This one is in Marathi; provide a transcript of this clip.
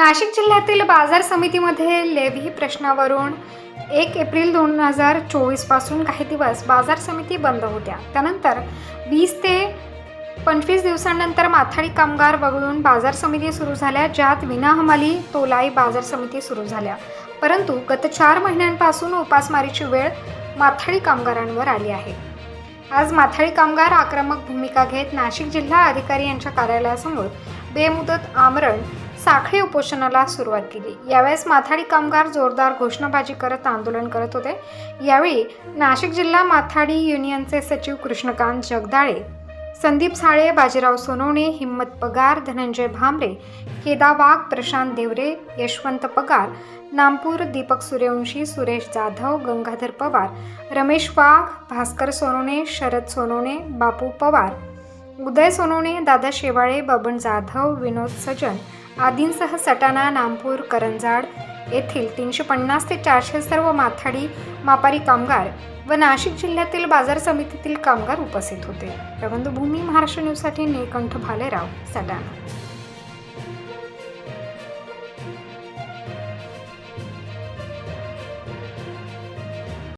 नाशिक जिल्ह्यातील बाजार समितीमध्ये लेव्ही प्रश्नावरून एक एप्रिल दोन हजार चोवीसपासून काही दिवस बाजार समिती बंद होत्या. त्यानंतर वीस ते पंचवीस दिवसांनंतर माथाडी कामगार वगळून बाजार समिती सुरू झाल्या ज्यात विनाहमाली तोलाई बाजार समिती सुरू झाल्या. परंतु गत चार महिन्यांपासून उपासमारीची वेळ माथाडी कामगारांवर आली आहे. आज माथाडी कामगार आक्रमक भूमिका घेत नाशिक जिल्हा अधिकारी यांच्या कार्यालयासमोर बेमुदत आमरण साखळी उपोषणाला सुरुवात केली. यावेळेस माथाडी कामगार जोरदार घोषणाबाजी करत आंदोलन करत होते. यावेळी नाशिक जिल्हा माथाडी युनियनचे सचिव कृष्णकांत जगदाळे संदीप साळे बाजीराव सोनवणे हिम्मत पगार धनंजय भांबरे केदा वाघ प्रशांत देवरे यशवंत पगार नामपूर दीपक सूर्यवंशी सुरेश जाधव गंगाधर पवार रमेश वाघ भास्कर सोनवणे शरद सोनवणे बापू पवार उदय सोनवणे दादा शेवाळे बबन जाधव विनोद सजन आदींसह सटाणा नामपूर करंजाड येथील तीनशे पन्नास ते चारशे सर्व माथाडी मापारी कामगार व नाशिक जिल्ह्यातील बाजार समितीतील कामगार उपस्थित होते. प्रबंधभूमी महाराष्ट्र न्यूजसाठी नीलकंठ भालेराव सटाणा.